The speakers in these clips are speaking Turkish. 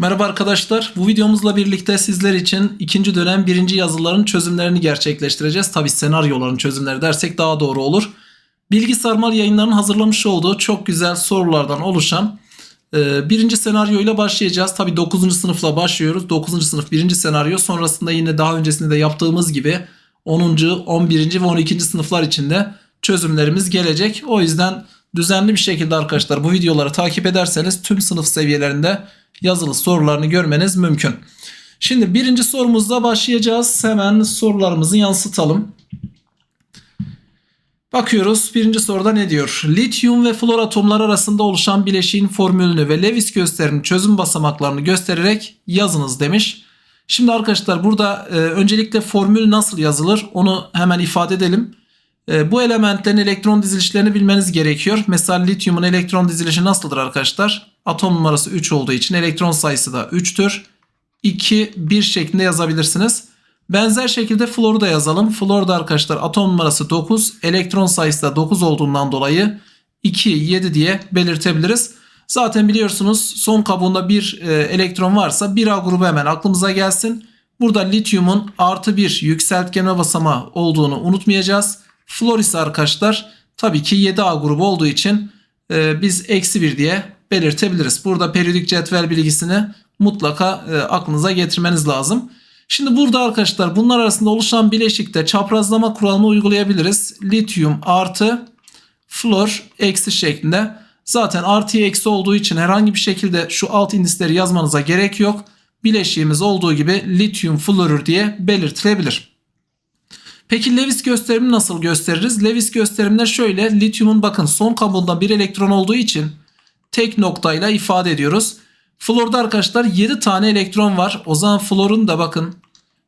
Merhaba arkadaşlar. Bu videomuzla birlikte sizler için ikinci dönem birinci yazıların çözümlerini gerçekleştireceğiz. Tabi senaryoların çözümleri dersek daha doğru olur. Bilgi yayınlarının hazırlamış olduğu çok güzel sorulardan oluşan e, birinci senaryoyla başlayacağız. Tabi 9. sınıfla başlıyoruz. 9. sınıf birinci senaryo sonrasında yine daha öncesinde de yaptığımız gibi 10. 11. ve 12. sınıflar içinde çözümlerimiz gelecek. O yüzden düzenli bir şekilde arkadaşlar bu videoları takip ederseniz tüm sınıf seviyelerinde yazılı sorularını görmeniz mümkün. Şimdi birinci sorumuzla başlayacağız. Hemen sorularımızı yansıtalım. Bakıyoruz birinci soruda ne diyor? Lityum ve flor atomları arasında oluşan bileşiğin formülünü ve Lewis gösterinin çözüm basamaklarını göstererek yazınız demiş. Şimdi arkadaşlar burada e, öncelikle formül nasıl yazılır onu hemen ifade edelim. E, bu elementlerin elektron dizilişlerini bilmeniz gerekiyor. Mesela lityumun elektron dizilişi nasıldır arkadaşlar? Atom numarası 3 olduğu için elektron sayısı da 3'tür. 2, 1 şeklinde yazabilirsiniz. Benzer şekilde floru da yazalım. Flor da arkadaşlar atom numarası 9, elektron sayısı da 9 olduğundan dolayı 2, 7 diye belirtebiliriz. Zaten biliyorsunuz son kabuğunda bir e, elektron varsa bir A grubu hemen aklımıza gelsin. Burada lityumun artı bir yükseltgenme basamağı olduğunu unutmayacağız. Flor ise arkadaşlar tabii ki 7A grubu olduğu için e, biz eksi 1 diye belirtebiliriz. Burada periyodik cetvel bilgisini mutlaka e, aklınıza getirmeniz lazım. Şimdi burada arkadaşlar bunlar arasında oluşan bileşikte çaprazlama kuralını uygulayabiliriz. Lityum artı flor eksi şeklinde. Zaten artı eksi olduğu için herhangi bir şekilde şu alt indisleri yazmanıza gerek yok. Bileşiğimiz olduğu gibi lityum florür diye belirtilebilir. Peki Lewis gösterimini nasıl gösteririz? Lewis gösteriminde şöyle lityumun bakın son kabuğunda bir elektron olduğu için tek noktayla ifade ediyoruz. Florda arkadaşlar 7 tane elektron var. O zaman florun da bakın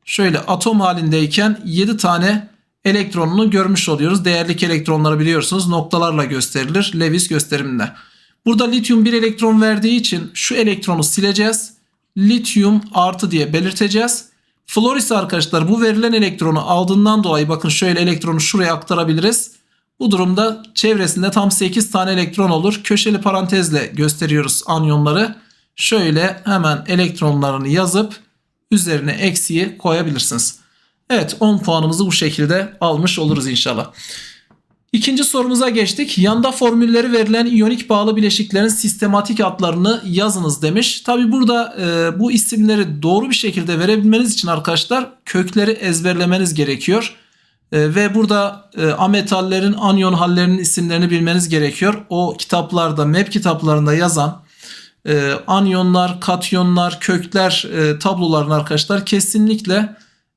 şöyle atom halindeyken 7 tane elektronunu görmüş oluyoruz. Değerlik elektronları biliyorsunuz noktalarla gösterilir Lewis gösteriminde. Burada lityum bir elektron verdiği için şu elektronu sileceğiz. Lityum artı diye belirteceğiz. Flor ise arkadaşlar bu verilen elektronu aldığından dolayı bakın şöyle elektronu şuraya aktarabiliriz. Bu durumda çevresinde tam 8 tane elektron olur. Köşeli parantezle gösteriyoruz anyonları. Şöyle hemen elektronlarını yazıp üzerine eksiği koyabilirsiniz. Evet 10 puanımızı bu şekilde almış oluruz inşallah. İkinci sorumuza geçtik. Yanda formülleri verilen iyonik bağlı bileşiklerin sistematik adlarını yazınız demiş. Tabi burada e, bu isimleri doğru bir şekilde verebilmeniz için arkadaşlar kökleri ezberlemeniz gerekiyor. E, ve burada e, ametallerin anyon hallerinin isimlerini bilmeniz gerekiyor. O kitaplarda, MEP kitaplarında yazan e, anyonlar, katyonlar, kökler e, tablolarını arkadaşlar kesinlikle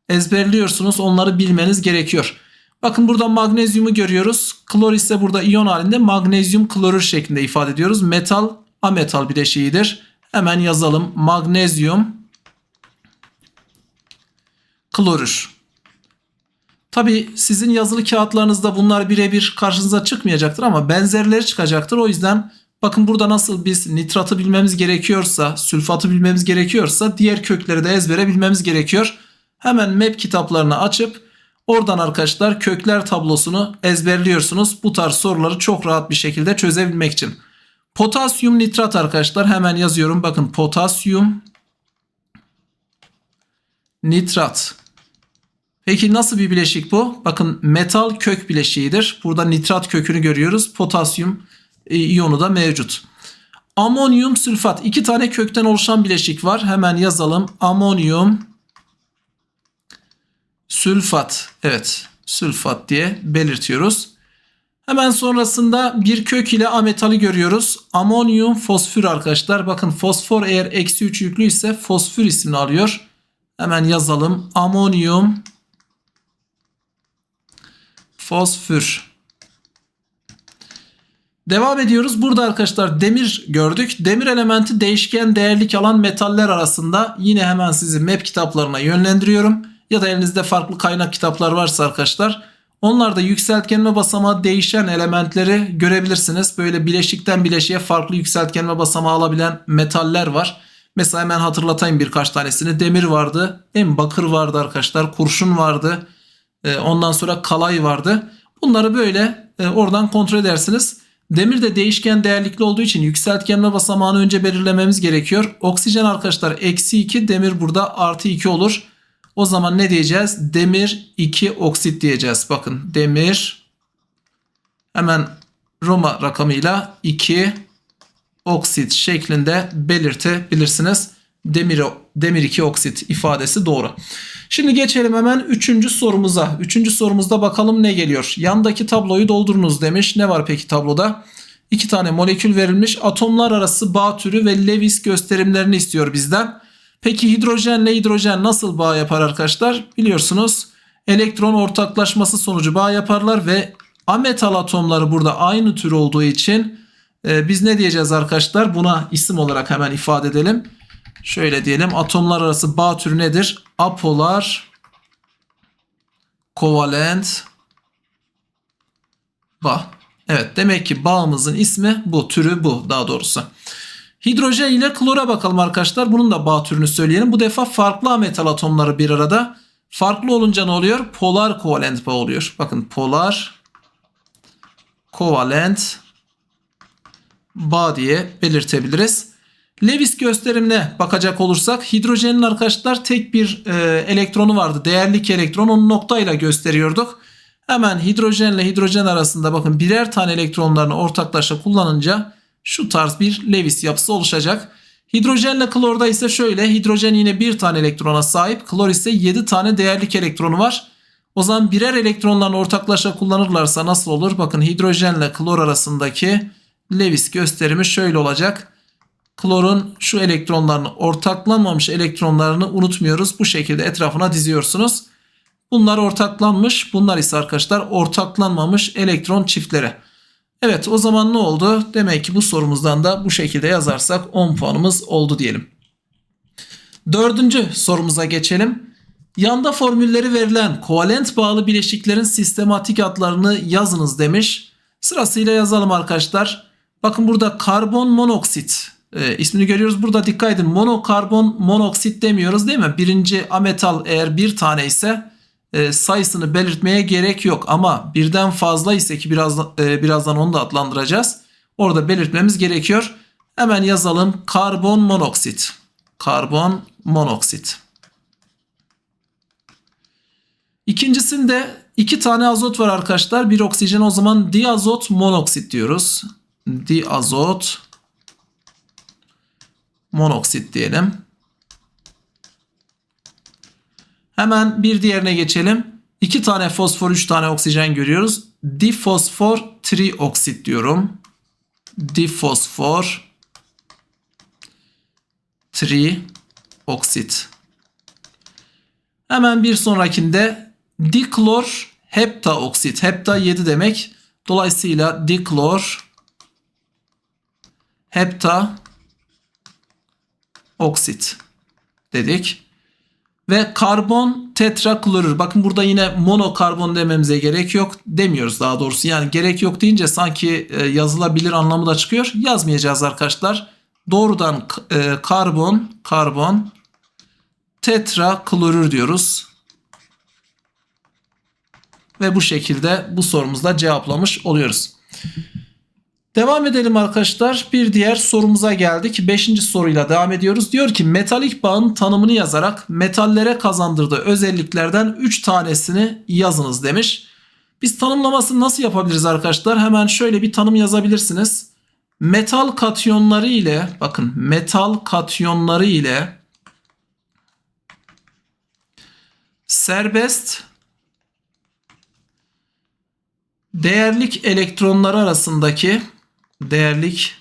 ezberliyorsunuz. Onları bilmeniz gerekiyor. Bakın burada magnezyumu görüyoruz. Klor ise burada iyon halinde magnezyum klorür şeklinde ifade ediyoruz. Metal ametal bileşiğidir. Hemen yazalım. Magnezyum klorür. Tabi sizin yazılı kağıtlarınızda bunlar birebir karşınıza çıkmayacaktır ama benzerleri çıkacaktır. O yüzden bakın burada nasıl biz nitratı bilmemiz gerekiyorsa, sülfatı bilmemiz gerekiyorsa diğer kökleri de ezbere bilmemiz gerekiyor. Hemen MEP kitaplarını açıp Oradan arkadaşlar kökler tablosunu ezberliyorsunuz. Bu tarz soruları çok rahat bir şekilde çözebilmek için. Potasyum nitrat arkadaşlar hemen yazıyorum. Bakın potasyum nitrat. Peki nasıl bir bileşik bu? Bakın metal kök bileşiğidir. Burada nitrat kökünü görüyoruz. Potasyum e, iyonu da mevcut. Amonyum sülfat. iki tane kökten oluşan bileşik var. Hemen yazalım. Amonyum sülfat. Evet sülfat diye belirtiyoruz. Hemen sonrasında bir kök ile ametali görüyoruz. Amonyum fosfür arkadaşlar. Bakın fosfor eğer eksi 3 yüklü ise fosfür ismini alıyor. Hemen yazalım. Amonyum fosfür. Devam ediyoruz. Burada arkadaşlar demir gördük. Demir elementi değişken değerlik alan metaller arasında yine hemen sizi map kitaplarına yönlendiriyorum ya da elinizde farklı kaynak kitaplar varsa arkadaşlar onlarda yükseltgenme basamağı değişen elementleri görebilirsiniz. Böyle bileşikten bileşiğe farklı yükseltgenme basamağı alabilen metaller var. Mesela hemen hatırlatayım birkaç tanesini. Demir vardı, en bakır vardı arkadaşlar, kurşun vardı. E, ondan sonra kalay vardı. Bunları böyle e, oradan kontrol edersiniz. Demir de değişken değerlikli olduğu için yükseltgenme basamağını önce belirlememiz gerekiyor. Oksijen arkadaşlar eksi 2 demir burada artı 2 olur. O zaman ne diyeceğiz? Demir 2 oksit diyeceğiz. Bakın demir hemen Roma rakamıyla 2 oksit şeklinde belirtebilirsiniz. Demir, demir 2 oksit ifadesi doğru. Şimdi geçelim hemen 3. sorumuza. 3. sorumuzda bakalım ne geliyor. Yandaki tabloyu doldurunuz demiş. Ne var peki tabloda? İki tane molekül verilmiş. Atomlar arası bağ türü ve Lewis gösterimlerini istiyor bizden. Peki hidrojenle hidrojen nasıl bağ yapar arkadaşlar? Biliyorsunuz elektron ortaklaşması sonucu bağ yaparlar ve ametal atomları burada aynı tür olduğu için e, biz ne diyeceğiz arkadaşlar? Buna isim olarak hemen ifade edelim. Şöyle diyelim atomlar arası bağ türü nedir? Apolar kovalent bağ. Evet demek ki bağımızın ismi bu türü bu daha doğrusu. Hidrojen ile klora bakalım arkadaşlar. Bunun da bağ türünü söyleyelim. Bu defa farklı metal atomları bir arada. Farklı olunca ne oluyor? Polar kovalent bağ oluyor. Bakın polar kovalent bağ diye belirtebiliriz. Lewis gösterimine bakacak olursak hidrojenin arkadaşlar tek bir e, elektronu vardı. Değerlik elektron onu noktayla gösteriyorduk. Hemen hidrojenle hidrojen arasında bakın birer tane elektronlarını ortaklaşa kullanınca şu tarz bir Lewis yapısı oluşacak. Hidrojenle klorda ise şöyle hidrojen yine bir tane elektrona sahip klor ise 7 tane değerlik elektronu var. O zaman birer elektronlarını ortaklaşa kullanırlarsa nasıl olur? Bakın hidrojenle klor arasındaki Lewis gösterimi şöyle olacak. Klorun şu elektronlarını ortaklanmamış elektronlarını unutmuyoruz. Bu şekilde etrafına diziyorsunuz. Bunlar ortaklanmış. Bunlar ise arkadaşlar ortaklanmamış elektron çiftleri. Evet o zaman ne oldu? Demek ki bu sorumuzdan da bu şekilde yazarsak 10 puanımız oldu diyelim. Dördüncü sorumuza geçelim. Yanda formülleri verilen kovalent bağlı bileşiklerin sistematik adlarını yazınız demiş. Sırasıyla yazalım arkadaşlar. Bakın burada karbon monoksit e, ismini görüyoruz. Burada dikkat edin monokarbon monoksit demiyoruz değil mi? Birinci ametal eğer bir tane ise sayısını belirtmeye gerek yok. Ama birden fazla ise ki biraz, e, birazdan onu da adlandıracağız. Orada belirtmemiz gerekiyor. Hemen yazalım karbon monoksit. Karbon monoksit. İkincisinde iki tane azot var arkadaşlar. Bir oksijen o zaman diazot monoksit diyoruz. Diazot monoksit diyelim. Hemen bir diğerine geçelim. İki tane fosfor, üç tane oksijen görüyoruz. Difosfor trioksit diyorum. Difosfor trioksit. Hemen bir sonrakinde diklor heptaoksit. Hepta 7 demek. Dolayısıyla diklor hepta oksit dedik. Ve karbon tetraklorür. Bakın burada yine monokarbon dememize gerek yok demiyoruz daha doğrusu. Yani gerek yok deyince sanki e, yazılabilir anlamı da çıkıyor. Yazmayacağız arkadaşlar. Doğrudan e, karbon, karbon tetraklorür diyoruz. Ve bu şekilde bu sorumuzda cevaplamış oluyoruz. Devam edelim arkadaşlar. Bir diğer sorumuza geldik. Beşinci soruyla devam ediyoruz. Diyor ki metalik bağın tanımını yazarak metallere kazandırdığı özelliklerden 3 tanesini yazınız demiş. Biz tanımlamasını nasıl yapabiliriz arkadaşlar? Hemen şöyle bir tanım yazabilirsiniz. Metal katyonları ile bakın metal katyonları ile serbest değerlik elektronları arasındaki değerlik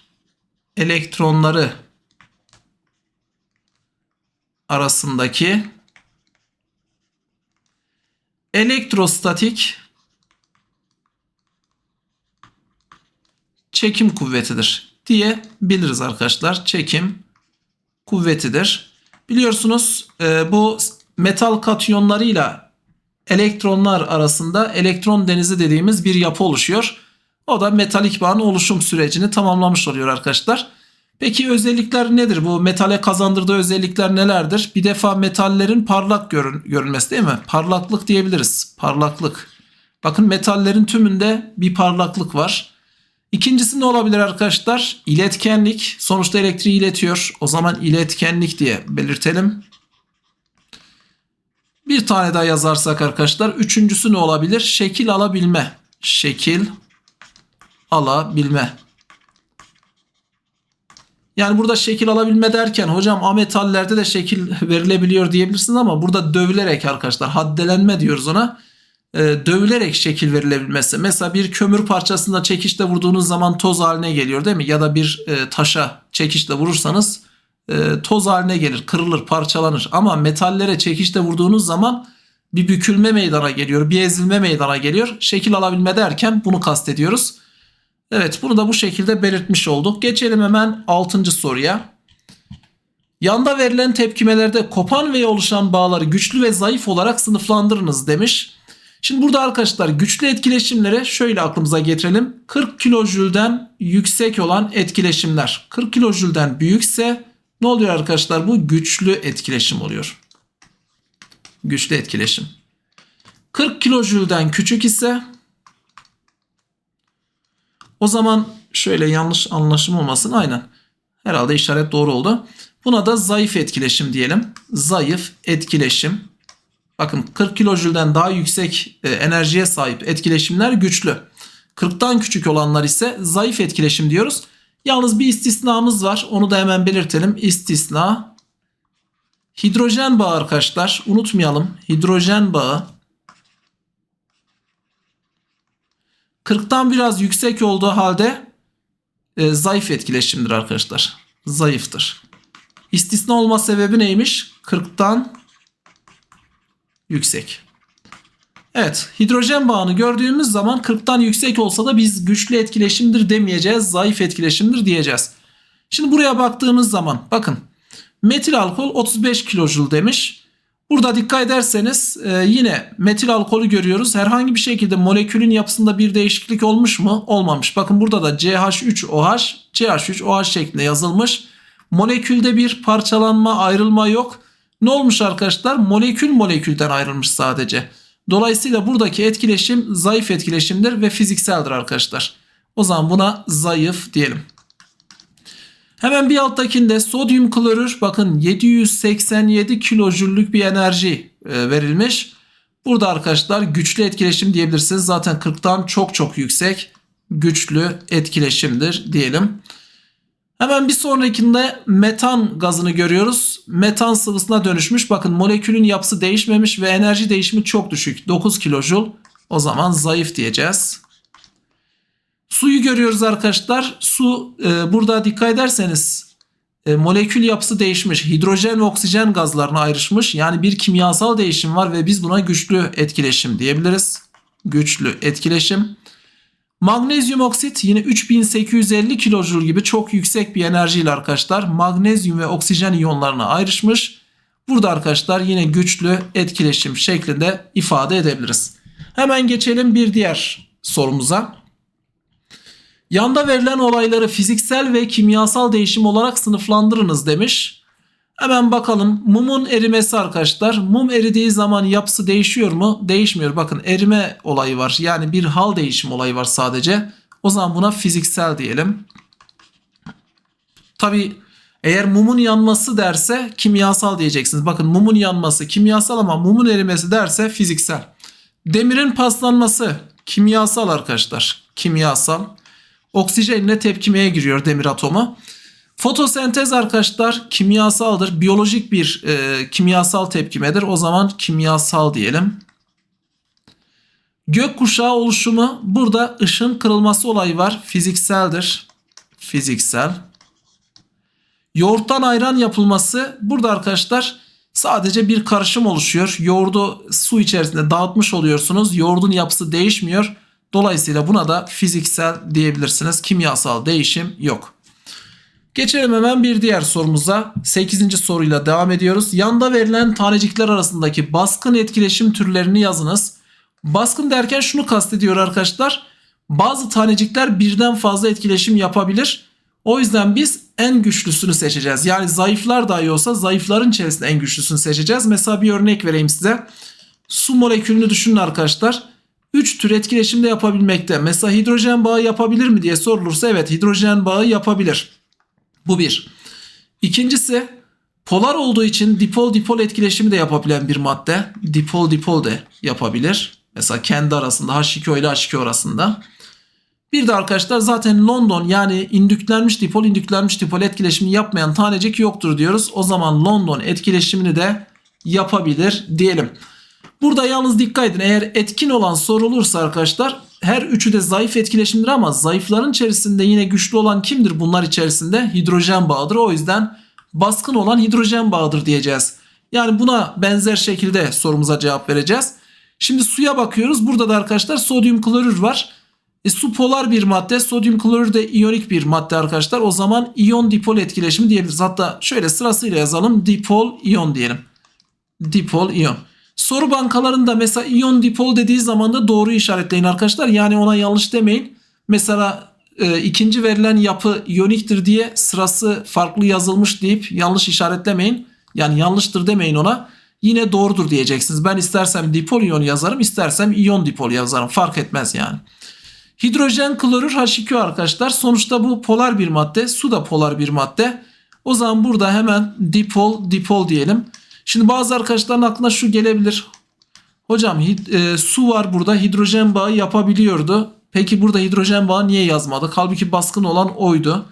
elektronları arasındaki elektrostatik çekim kuvvetidir diye biliriz arkadaşlar. Çekim kuvvetidir. Biliyorsunuz e, bu metal katyonlarıyla elektronlar arasında elektron denizi dediğimiz bir yapı oluşuyor. O da metalik bağın oluşum sürecini tamamlamış oluyor arkadaşlar. Peki özellikler nedir? Bu metale kazandırdığı özellikler nelerdir? Bir defa metallerin parlak görün, görünmesi değil mi? Parlaklık diyebiliriz. Parlaklık. Bakın metallerin tümünde bir parlaklık var. İkincisi ne olabilir arkadaşlar? İletkenlik. Sonuçta elektriği iletiyor. O zaman iletkenlik diye belirtelim. Bir tane daha yazarsak arkadaşlar. Üçüncüsü ne olabilir? Şekil alabilme. Şekil alabilme. Yani burada şekil alabilme derken hocam ametallerde de şekil verilebiliyor diyebilirsiniz ama burada dövülerek arkadaşlar haddelenme diyoruz ona. Ee, dövülerek şekil verilebilmesi. Mesela bir kömür parçasında çekişle vurduğunuz zaman toz haline geliyor değil mi? Ya da bir e, taşa çekişle vurursanız e, toz haline gelir, kırılır, parçalanır. Ama metallere çekişle vurduğunuz zaman bir bükülme meydana geliyor, bir ezilme meydana geliyor. Şekil alabilme derken bunu kastediyoruz. Evet bunu da bu şekilde belirtmiş olduk. Geçelim hemen 6. soruya. Yanda verilen tepkimelerde kopan ve oluşan bağları güçlü ve zayıf olarak sınıflandırınız demiş. Şimdi burada arkadaşlar güçlü etkileşimlere şöyle aklımıza getirelim. 40 kilojülden yüksek olan etkileşimler. 40 kilojülden büyükse ne oluyor arkadaşlar? Bu güçlü etkileşim oluyor. Güçlü etkileşim. 40 kilojülden küçük ise o zaman şöyle yanlış anlaşım olmasın aynen. Herhalde işaret doğru oldu. Buna da zayıf etkileşim diyelim. Zayıf etkileşim. Bakın 40 kilojülden daha yüksek e, enerjiye sahip etkileşimler güçlü. 40'tan küçük olanlar ise zayıf etkileşim diyoruz. Yalnız bir istisnamız var. Onu da hemen belirtelim. İstisna hidrojen bağı arkadaşlar. Unutmayalım. Hidrojen bağı 40'tan biraz yüksek olduğu halde e, zayıf etkileşimdir arkadaşlar. Zayıftır. İstisna olma sebebi neymiş? 40'tan yüksek. Evet hidrojen bağını gördüğümüz zaman 40'tan yüksek olsa da biz güçlü etkileşimdir demeyeceğiz. Zayıf etkileşimdir diyeceğiz. Şimdi buraya baktığımız zaman bakın metil alkol 35 kilojül demiş. Burada dikkat ederseniz e, yine metil alkolü görüyoruz. Herhangi bir şekilde molekülün yapısında bir değişiklik olmuş mu? Olmamış. Bakın burada da CH3OH, CH3OH şeklinde yazılmış. Molekülde bir parçalanma, ayrılma yok. Ne olmuş arkadaşlar? Molekül molekülden ayrılmış sadece. Dolayısıyla buradaki etkileşim zayıf etkileşimdir ve fizikseldir arkadaşlar. O zaman buna zayıf diyelim. Hemen bir alttakinde sodyum klorür bakın 787 kilojüllük bir enerji e, verilmiş. Burada arkadaşlar güçlü etkileşim diyebilirsiniz. Zaten 40'tan çok çok yüksek güçlü etkileşimdir diyelim. Hemen bir sonrakinde metan gazını görüyoruz. Metan sıvısına dönüşmüş. Bakın molekülün yapısı değişmemiş ve enerji değişimi çok düşük. 9 kilojul. O zaman zayıf diyeceğiz. Suyu görüyoruz arkadaşlar. Su e, burada dikkat ederseniz e, molekül yapısı değişmiş. Hidrojen ve oksijen gazlarına ayrışmış. Yani bir kimyasal değişim var ve biz buna güçlü etkileşim diyebiliriz. Güçlü etkileşim. Magnezyum oksit yine 3850 kilojül gibi çok yüksek bir enerjiyle arkadaşlar magnezyum ve oksijen iyonlarına ayrışmış. Burada arkadaşlar yine güçlü etkileşim şeklinde ifade edebiliriz. Hemen geçelim bir diğer sorumuza. Yanda verilen olayları fiziksel ve kimyasal değişim olarak sınıflandırınız demiş. Hemen bakalım mumun erimesi arkadaşlar. Mum eridiği zaman yapısı değişiyor mu? Değişmiyor. Bakın erime olayı var. Yani bir hal değişim olayı var sadece. O zaman buna fiziksel diyelim. Tabi eğer mumun yanması derse kimyasal diyeceksiniz. Bakın mumun yanması kimyasal ama mumun erimesi derse fiziksel. Demirin paslanması kimyasal arkadaşlar. Kimyasal. Oksijenle tepkimeye giriyor demir atomu. Fotosentez arkadaşlar kimyasaldır. Biyolojik bir e, kimyasal tepkimedir. O zaman kimyasal diyelim. Gökkuşağı oluşumu burada ışın kırılması olayı var. Fizikseldir. Fiziksel. Yoğurttan ayran yapılması burada arkadaşlar sadece bir karışım oluşuyor. Yoğurdu su içerisinde dağıtmış oluyorsunuz. Yoğurdun yapısı değişmiyor. Dolayısıyla buna da fiziksel diyebilirsiniz. Kimyasal değişim yok. Geçelim hemen bir diğer sorumuza. 8. soruyla devam ediyoruz. Yanda verilen tanecikler arasındaki baskın etkileşim türlerini yazınız. Baskın derken şunu kastediyor arkadaşlar. Bazı tanecikler birden fazla etkileşim yapabilir. O yüzden biz en güçlüsünü seçeceğiz. Yani zayıflar dahi olsa zayıfların içerisinde en güçlüsünü seçeceğiz. Mesela bir örnek vereyim size. Su molekülünü düşünün arkadaşlar. 3 tür etkileşimde yapabilmekte. Mesela hidrojen bağı yapabilir mi diye sorulursa evet hidrojen bağı yapabilir. Bu bir. İkincisi polar olduğu için dipol dipol etkileşimi de yapabilen bir madde. Dipol dipol de yapabilir. Mesela kendi arasında H2O ile H2O arasında. Bir de arkadaşlar zaten London yani indüklenmiş dipol indüklenmiş dipol etkileşimini yapmayan tanecik yoktur diyoruz. O zaman London etkileşimini de yapabilir diyelim. Burada yalnız dikkat edin eğer etkin olan sorulursa arkadaşlar her üçü de zayıf etkileşimdir ama zayıfların içerisinde yine güçlü olan kimdir bunlar içerisinde? Hidrojen bağıdır. O yüzden baskın olan hidrojen bağıdır diyeceğiz. Yani buna benzer şekilde sorumuza cevap vereceğiz. Şimdi suya bakıyoruz. Burada da arkadaşlar sodyum klorür var. E, su polar bir madde. Sodyum klorür de iyonik bir madde arkadaşlar. O zaman iyon dipol etkileşimi diyebiliriz. Hatta şöyle sırasıyla yazalım. Dipol iyon diyelim. Dipol iyon. Soru bankalarında mesela iyon dipol dediği zaman da doğru işaretleyin arkadaşlar. Yani ona yanlış demeyin. Mesela e, ikinci verilen yapı iyoniktir diye sırası farklı yazılmış deyip yanlış işaretlemeyin. Yani yanlıştır demeyin ona. Yine doğrudur diyeceksiniz. Ben istersem dipol iyon yazarım, istersem iyon dipol yazarım. Fark etmez yani. Hidrojen klorür H2O arkadaşlar. Sonuçta bu polar bir madde. Su da polar bir madde. O zaman burada hemen dipol dipol diyelim. Şimdi bazı arkadaşların aklına şu gelebilir. Hocam e, su var burada hidrojen bağı yapabiliyordu. Peki burada hidrojen bağı niye yazmadık? Halbuki baskın olan oydu.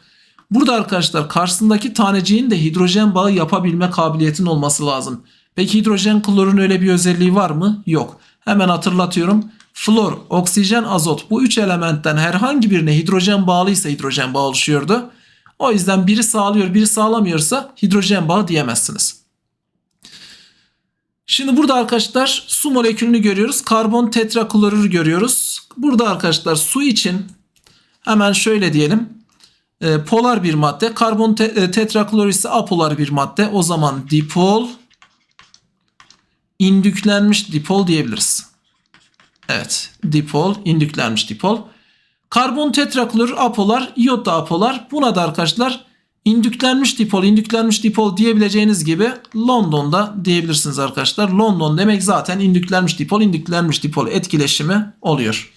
Burada arkadaşlar karşısındaki taneciğin de hidrojen bağı yapabilme kabiliyetinin olması lazım. Peki hidrojen klorun öyle bir özelliği var mı? Yok. Hemen hatırlatıyorum. Flor, oksijen, azot bu üç elementten herhangi birine hidrojen bağlıysa hidrojen bağı oluşuyordu. O yüzden biri sağlıyor biri sağlamıyorsa hidrojen bağı diyemezsiniz. Şimdi burada arkadaşlar su molekülünü görüyoruz. Karbon tetraklorürü görüyoruz. Burada arkadaşlar su için hemen şöyle diyelim. E, polar bir madde. Karbon te e, tetraklorür ise apolar bir madde. O zaman dipol indüklenmiş dipol diyebiliriz. Evet dipol indüklenmiş dipol. Karbon tetraklorür apolar, iyot da apolar. Buna da arkadaşlar indüklenmiş dipol, indüklenmiş dipol diyebileceğiniz gibi London'da diyebilirsiniz arkadaşlar. London demek zaten indüklenmiş dipol, indüklenmiş dipol etkileşimi oluyor.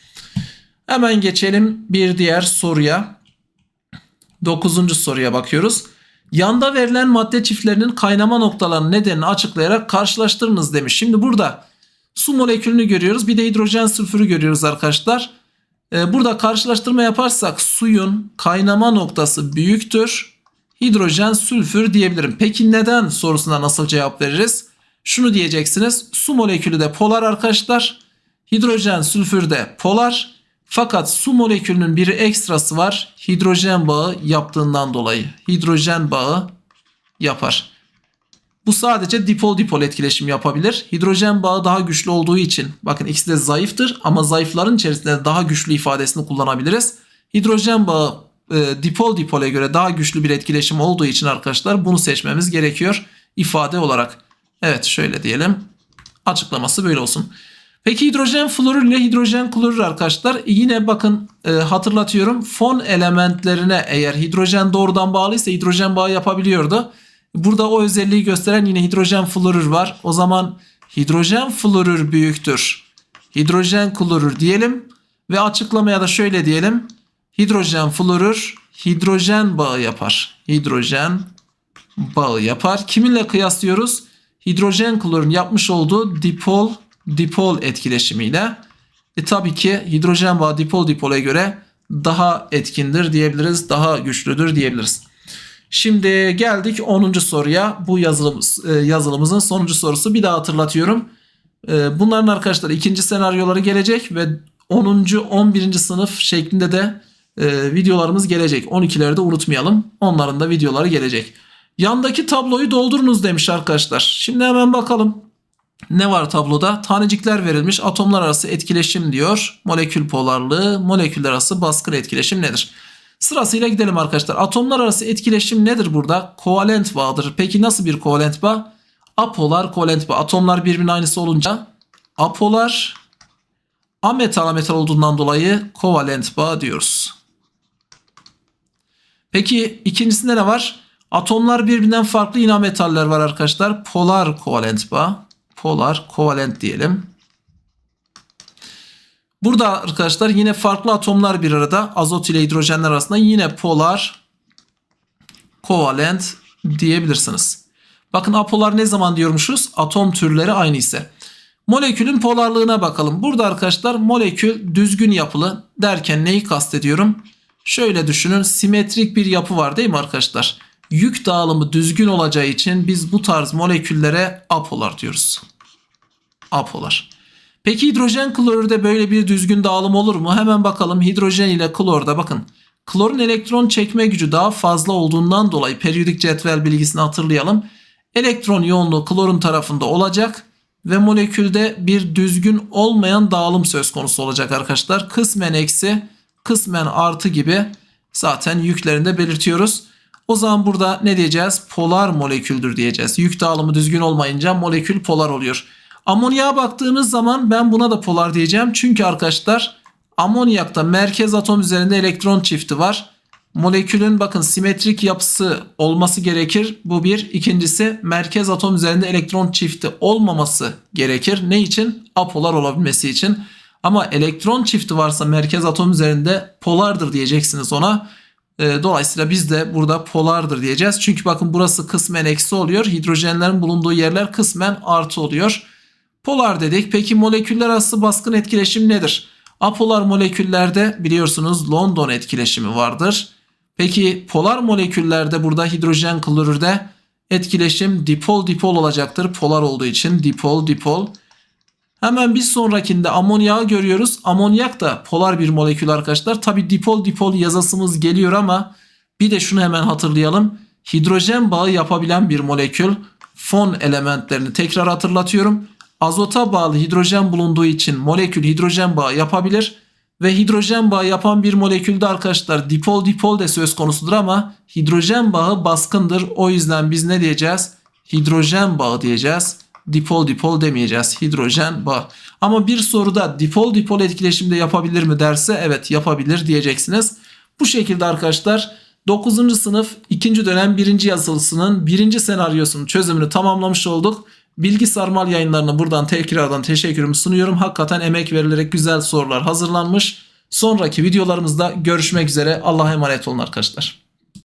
Hemen geçelim bir diğer soruya. Dokuzuncu soruya bakıyoruz. Yanda verilen madde çiftlerinin kaynama noktalarının nedenini açıklayarak karşılaştırınız demiş. Şimdi burada su molekülünü görüyoruz. Bir de hidrojen sülfürü görüyoruz arkadaşlar. Ee, burada karşılaştırma yaparsak suyun kaynama noktası büyüktür. Hidrojen sülfür diyebilirim. Peki neden sorusuna nasıl cevap veririz? Şunu diyeceksiniz. Su molekülü de polar arkadaşlar. Hidrojen sülfür de polar. Fakat su molekülünün bir ekstrası var. Hidrojen bağı yaptığından dolayı. Hidrojen bağı yapar. Bu sadece dipol dipol etkileşim yapabilir. Hidrojen bağı daha güçlü olduğu için bakın ikisi de zayıftır ama zayıfların içerisinde daha güçlü ifadesini kullanabiliriz. Hidrojen bağı e, dipol dipole göre daha güçlü bir etkileşim olduğu için arkadaşlar bunu seçmemiz gerekiyor ifade olarak. Evet şöyle diyelim. Açıklaması böyle olsun. Peki hidrojen florür ile hidrojen klorür arkadaşlar yine bakın e, hatırlatıyorum fon elementlerine eğer hidrojen doğrudan bağlıysa hidrojen bağı yapabiliyordu. Burada o özelliği gösteren yine hidrojen florür var. O zaman hidrojen florür büyüktür. Hidrojen klorür diyelim ve açıklamaya da şöyle diyelim. Hidrojen florür hidrojen bağı yapar. Hidrojen bağı yapar. Kiminle kıyaslıyoruz? Hidrojen klorun yapmış olduğu dipol dipol etkileşimiyle. E tabii ki hidrojen bağı dipol dipole göre daha etkindir diyebiliriz. Daha güçlüdür diyebiliriz. Şimdi geldik 10. soruya. Bu yazılımız, e, yazılımızın sonuncu sorusu. Bir daha hatırlatıyorum. E, bunların arkadaşlar ikinci senaryoları gelecek ve 10. 11. sınıf şeklinde de e, videolarımız gelecek. 12'leri de unutmayalım. Onların da videoları gelecek. Yandaki tabloyu doldurunuz demiş arkadaşlar. Şimdi hemen bakalım. Ne var tabloda? Tanecikler verilmiş. Atomlar arası etkileşim diyor. Molekül polarlığı, moleküller arası baskın etkileşim nedir? Sırasıyla gidelim arkadaşlar. Atomlar arası etkileşim nedir burada? Kovalent bağdır. Peki nasıl bir kovalent bağ? Apolar kovalent bağ. Atomlar birbirinin aynısı olunca apolar ametal ametal olduğundan dolayı kovalent bağ diyoruz. Peki ikincisinde ne var? Atomlar birbirinden farklı yine metaller var arkadaşlar. Polar kovalent bağ. Polar kovalent diyelim. Burada arkadaşlar yine farklı atomlar bir arada azot ile hidrojenler arasında yine polar kovalent diyebilirsiniz. Bakın apolar ne zaman diyormuşuz? Atom türleri aynı ise. Molekülün polarlığına bakalım. Burada arkadaşlar molekül düzgün yapılı derken neyi kastediyorum? Şöyle düşünün simetrik bir yapı var değil mi arkadaşlar? Yük dağılımı düzgün olacağı için biz bu tarz moleküllere apolar diyoruz. Apolar. Peki hidrojen klorürde böyle bir düzgün dağılım olur mu? Hemen bakalım hidrojen ile klorda bakın. Klorun elektron çekme gücü daha fazla olduğundan dolayı periyodik cetvel bilgisini hatırlayalım. Elektron yoğunluğu klorun tarafında olacak ve molekülde bir düzgün olmayan dağılım söz konusu olacak arkadaşlar. Kısmen eksi, kısmen artı gibi zaten yüklerinde belirtiyoruz. O zaman burada ne diyeceğiz? Polar moleküldür diyeceğiz. Yük dağılımı düzgün olmayınca molekül polar oluyor. Amonyağa baktığınız zaman ben buna da polar diyeceğim. Çünkü arkadaşlar amonyakta merkez atom üzerinde elektron çifti var. Molekülün bakın simetrik yapısı olması gerekir. Bu bir. İkincisi merkez atom üzerinde elektron çifti olmaması gerekir. Ne için? Apolar olabilmesi için. Ama elektron çifti varsa merkez atom üzerinde polardır diyeceksiniz ona. E, Dolayısıyla biz de burada polardır diyeceğiz. Çünkü bakın burası kısmen eksi oluyor. Hidrojenlerin bulunduğu yerler kısmen artı oluyor. Polar dedik. Peki moleküller arası baskın etkileşim nedir? Apolar moleküllerde biliyorsunuz London etkileşimi vardır. Peki polar moleküllerde burada hidrojen klorürde etkileşim dipol dipol olacaktır. Polar olduğu için dipol dipol. Hemen bir sonrakinde amonyağı görüyoruz. Amonyak da polar bir molekül arkadaşlar. Tabi dipol dipol yazasımız geliyor ama bir de şunu hemen hatırlayalım. Hidrojen bağı yapabilen bir molekül. Fon elementlerini tekrar hatırlatıyorum. Azota bağlı hidrojen bulunduğu için molekül hidrojen bağı yapabilir. Ve hidrojen bağı yapan bir molekülde arkadaşlar dipol dipol de söz konusudur ama hidrojen bağı baskındır. O yüzden biz ne diyeceğiz? Hidrojen bağı diyeceğiz. Dipol dipol demeyeceğiz. Hidrojen bağı. Ama bir soruda dipol dipol etkileşimde yapabilir mi derse evet yapabilir diyeceksiniz. Bu şekilde arkadaşlar 9. sınıf 2. dönem 1. yazılısının 1. senaryosunun çözümünü tamamlamış olduk. Bilgi Sarmal yayınlarına buradan tekrardan teşekkürümü sunuyorum. Hakikaten emek verilerek güzel sorular hazırlanmış. Sonraki videolarımızda görüşmek üzere. Allah'a emanet olun arkadaşlar.